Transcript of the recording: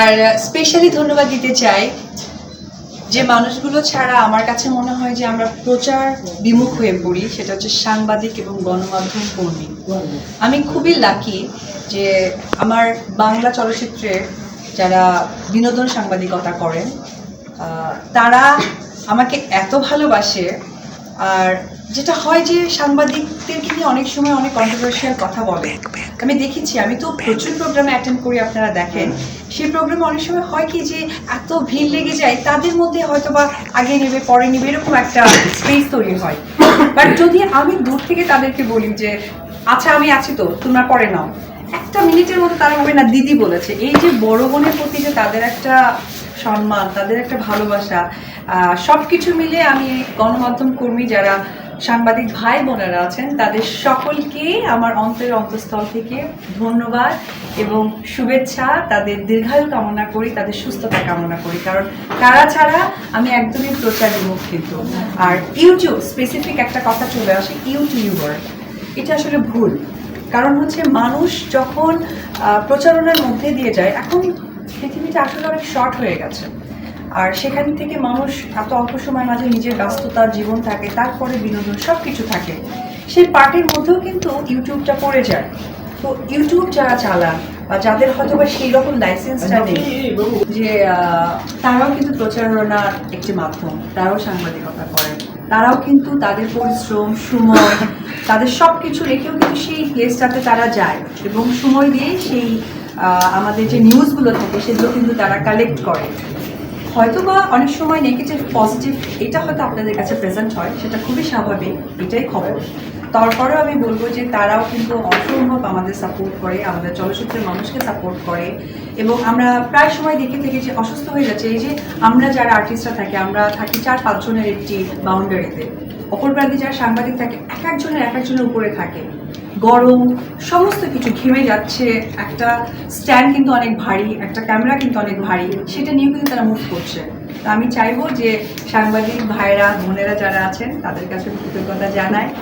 আর specially ধন্যবাদ দিতে চাই যে মানুষগুলো ছাড়া আমার কাছে মনে হয় যে আমরা প্রচার বিমুখ হয়ে পড়ি, সেটা হচ্ছে সাংবাদিক এবং গণমাধ্যম কর্মী। আমি খুবই লাকি যে আমার বাংলা চলচ্চিত্রে যারা বিনোদন সাংবাদিকতা করেন তারা আমাকে এত ভালোবাসে আর যেটা হয় যে সাংবাদিকদেরকে নিয়ে অনেক সময় অনেক কন্ট্রোভার্সিয়াল কথা বলে। আমি দেখেছি, আমি তো প্রচুর প্রোগ্রামে অ্যাটেন্ড করি, আপনারা দেখেন। সেই প্রোগ্রামে অনেক সময় হয় কি যে এত ভিড় লেগে যায়, তাদের মধ্যে হয়তো বা আগে নেবে, পরে নেবে, এরকম একটা স্পেস তৈরি হয়। বাট যদি আমি দূর থেকে তাদেরকে বলি যে আচ্ছা আমি আছি তো, তোমরা পরে নাও। একটা মিনিটের মতো তারা হবে না, দিদি বলেছে। এই যে বড় বোনের প্রতি যে তাদের একটা সম্মান, তাদের একটা ভালোবাসা সব কিছু মিলে আমি গণমাধ্যম কর্মী যারা সাংবাদিক ভাই বোনেরা আছেন, তাদের সকলকে আমার অন্তরের অন্তঃস্থল থেকে ধন্যবাদ এবং শুভেচ্ছা, তাদের দীর্ঘায়ু কামনা করি, তাদের সুস্থতা কামনা করি। কারণ তারা ছাড়া আমি একদমই প্রচার বিমুখ কিন্তু আর ইউটিউব স্পেসিফিক একটা কথা চলে আসে, ইউটিউবার। এটা আসলে ভুল। কারণ হচ্ছে মানুষ যখন প্রচারণার মধ্যে দিয়ে যায়, এখন পৃথিবীটা আসলে অনেক শর্ট হয়ে গেছে। আর সেখান থেকে মানুষ এত অল্প সময়ের মাঝে নিজের ব্যস্ততার জীবন থাকে, তারপরে বিনোদন সব কিছু থাকে। সেই পার্টির মধ্যেও কিন্তু ইউটিউবটা পড়ে যায়। তো ইউটিউব যারা চালান বা যাদের হয়তো বা সেই রকম লাইসেন্সটা নেই, যে তারাও কিন্তু প্রচারণার একটি মাধ্যম, তারাও সাংবাদিকতা করেন। তারাও কিন্তু তাদের পরিশ্রম, সময়, তাদের সব কিছু রেখেও কিন্তু সেই প্লেসটাতে তারা যায় এবং সময় দিয়ে সেই আমাদের যে নিউজগুলো থাকে, সেগুলো কিন্তু তারা কালেক্ট করে। হয়তো বা অনেক সময় নেগেটিভ পজিটিভ এটা হয়তো আপনাদের কাছে প্রেজেন্ট হয়, সেটা খুবই স্বাভাবিক, এটাই খবর। তারপরেও আমি বলব যে তারাও কিন্তু অসম্ভব আমাদের সাপোর্ট করে, আমাদের চলচ্চিত্রের মানুষকে সাপোর্ট করে এবং আমরা প্রায় সময় দেখে থেকে যে অসুস্থ হয়ে যাচ্ছে। এই যে আমরা যারা আর্টিস্টরা থাকি, আমরা থাকি চার, পাঁচজনের একটি বাউন্ডারিতে অপর প্রান্তে যারা সাংবাদিক থাকে, এক একজনের এক একজনের উপরে থাকে। গরম, সমস্ত কিছু ঘেমে যাচ্ছে। একটা স্ট্যান্ড কিন্তু অনেক ভারী, একটা ক্যামেরা কিন্তু অনেক ভারী। সেটা নিয়ে কিন্তু তারা মুভ করছে। তা আমি চাইব যে সাংবাদিক ভাইরা বোনেরা যারা আছেন, তাদের কাছে কৃতজ্ঞতা জানাই।